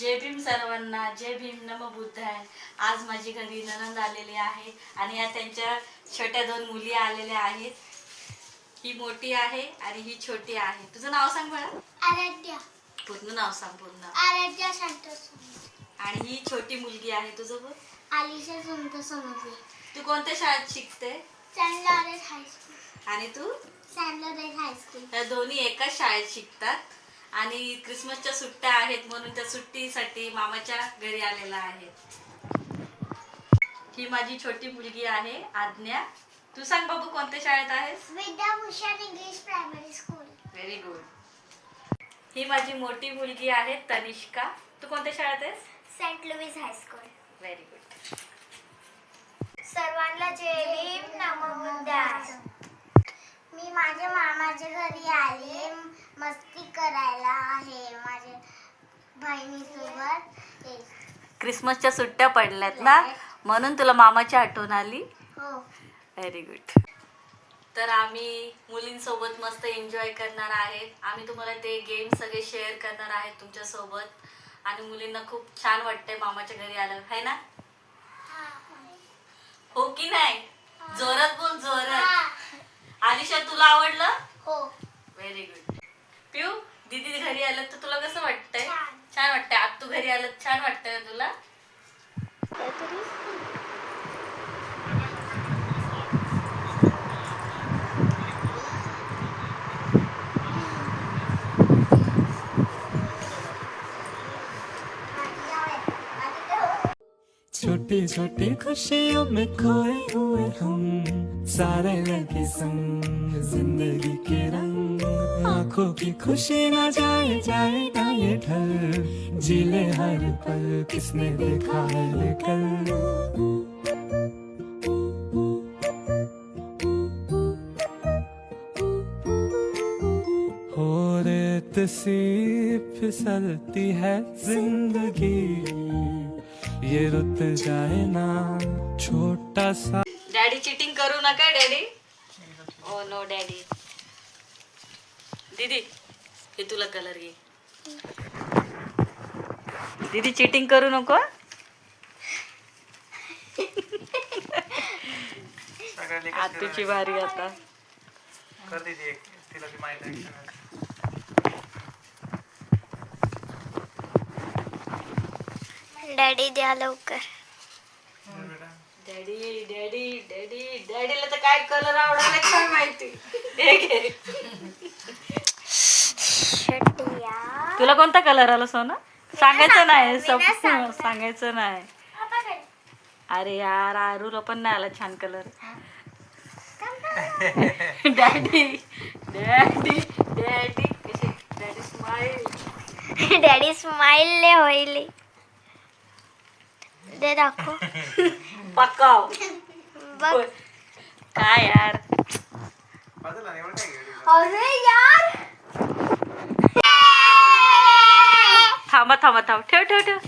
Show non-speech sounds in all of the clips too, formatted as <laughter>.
जय भीम सर्वांना जय भीम नम बुद्धाय आज माझी घरी ननंद आलेली आहे आणि या त्यांच्या छोट्या दोन मुली आलेल्या आहेत ही मोठी आहे आणि ही छोटी आहे तुझं नाव सांग बरं आराध्या पूर्ण नाव सांग पूर्ण आराध्या शांत आणि ही छोटी मुलगी आहे तुझं बोल आलिशा संत समजले तू कोणत्या शाळेत शिकते हायस्कूल आणि तू सॅन हायस्कूल या दोन्ही एकाच शाळेत शिकतात आणि क्रिसमसच्या सुट्ट्या आहेत म्हणून त्या सुट्टीसाठी मामाच्या घरी आलेला आहे ही माझी छोटी मुलगी आहे आज्ञा तू सांग बाबू कोणत्या शाळेत आहेस Vidyabhushan English primary school very good ही माझी मोठी मुलगी आहे तनिष्का तू कोणत्या शाळेत आहेस Saint Louis high school very good सर्वांना जय भीम नमो मी माझ्या मामाच्या घरी आले मस्ती करायला आहे माझ्या क्रिसमसच्या सुट्ट्या पडल्यात ना म्हणून तुला मामाची आठवण आली हो व्हेरी गुड तर आम्ही मुलींसोबत मस्त एन्जॉय करणार आहे आम्ही तुम्हाला ते गेम सगळे शेअर करणार आहे तुमच्यासोबत आणि मुलींना खूप छान वाटतंय मामाच्या घरी आलं है ना हो की नाही जोरात बोल जोरात आलिशा तुला आवडलं हो व्हेरी गुड पिऊ दीदी घरी आलं तर तुला कसं वाटतंय छान वाटतंय आत तू घरी आलं छान वाटतंय ना तुला छोटी छोटी खुशियों में खोए हुए हम सारे लगे संग जिंदगी के रंग आंखों की खुशी ना जाए जाएगा ये ढल जीले हर पल किसने देखा है लेकर हो और सी फिसलती है जिंदगी ये रुत जाए ना छोटा सा डॅडी चीटिंग करू नका डॅडी ओ नो डॅडी दीदी हे तुला कलर घे दीदी चीटिंग करू नको आतूची भारी आता कर दीदी एक तिला ती माहिती डॅडी द्या लवकर डॅडीला तर काय कलर आवडला माहिती तुला कोणता कलर आला सोना सांगायचं नाही सांगायचं नाही अरे यार आरूला पण नाही आला छान colour daddy daddy daddy daddy smile daddy smile ले होईल दे दाखव <laughs> पकाव बघ काय यार अरे यार थांबा थांबा थांब ठेव ठेव ठेव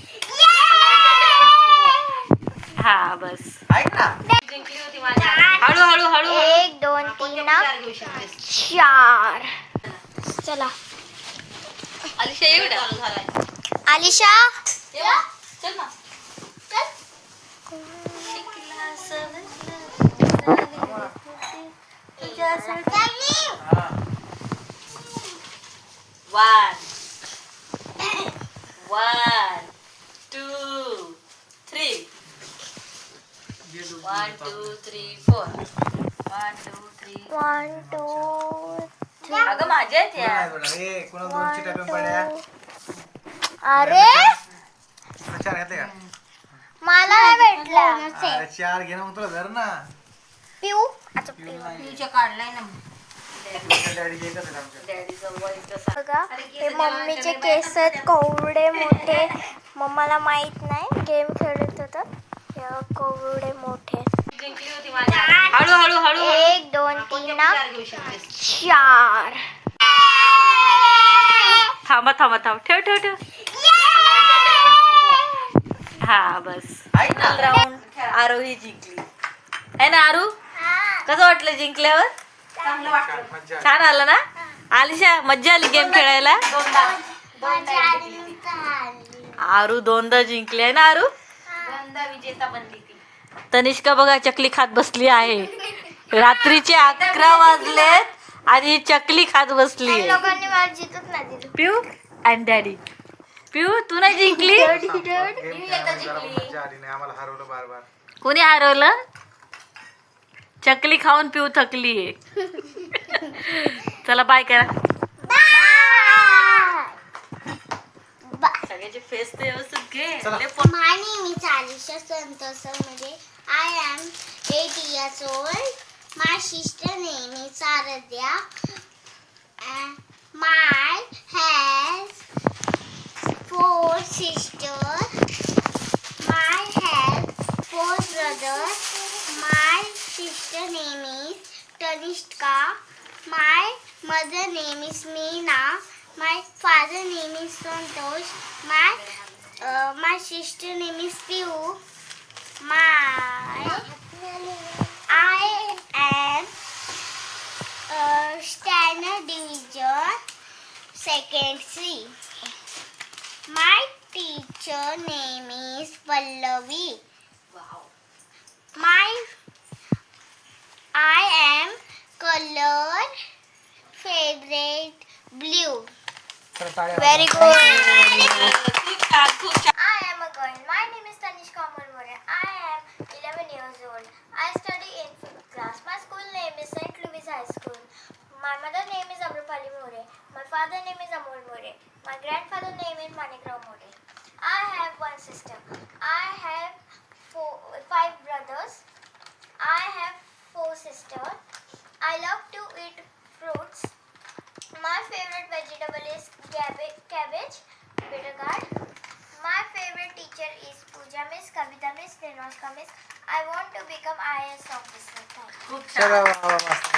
हा बस जिंकली होती माझी हळू हळू हळू एक दोन तीन चार चला अलिशा एवढा अलिशा चल ना वन टू अगं अरे मला नाही चार ना तुला पिऊ मम्मीचे केस आहेत कोवडे मोठे मम्माला माहित नाही गेम खेळत होतं कोवडे मोठे हळू हळू हळू एक दोन तीन चार थांबा थांबा थांब ठेव ठेव ठेव हा बस राऊंड आरो ही जिंकली आहे ना आरू कसं वाटलं जिंकल्यावर छान आलं ना आलिशा मज्जा आली गेम खेळायला आरू दोनदा जिंकली आहे ना आरू विजेता तनिष्का बघा चकली खात बसली आहे <laughs> रात्रीचे अकरा वाजले आणि चकली खात बसली पिऊ अँड डॅडी पिऊ तू नाही जिंकली हरवलं कोणी हरवलं चकली खाऊन पिऊ थकली <laughs> चला बाय करा सगळ्याचे फेस ते व्यवस्थित Okay. My name is Alisha Santosamade. I am 8 years old. My sister name is Aradhya. And my has 4 sisters. My has 4 brothers. My sister name is Tanishka. My mother name is Meena. My father name is Santosh. My uh, my sister name is Piu. My I am a uh, standard division second C. My teacher name is Pallavi. Wow. My I am color favorite blue. Very good. grandfather name is Manikrao Modi. I have one sister. I have four, five brothers. I have four sisters. I love to eat fruits. My favorite vegetable is cabbage, bitter gourd. My favorite teacher is Pooja Miss, Kavita Miss, Ninoska Miss. I want to become IAS officer. Thank you.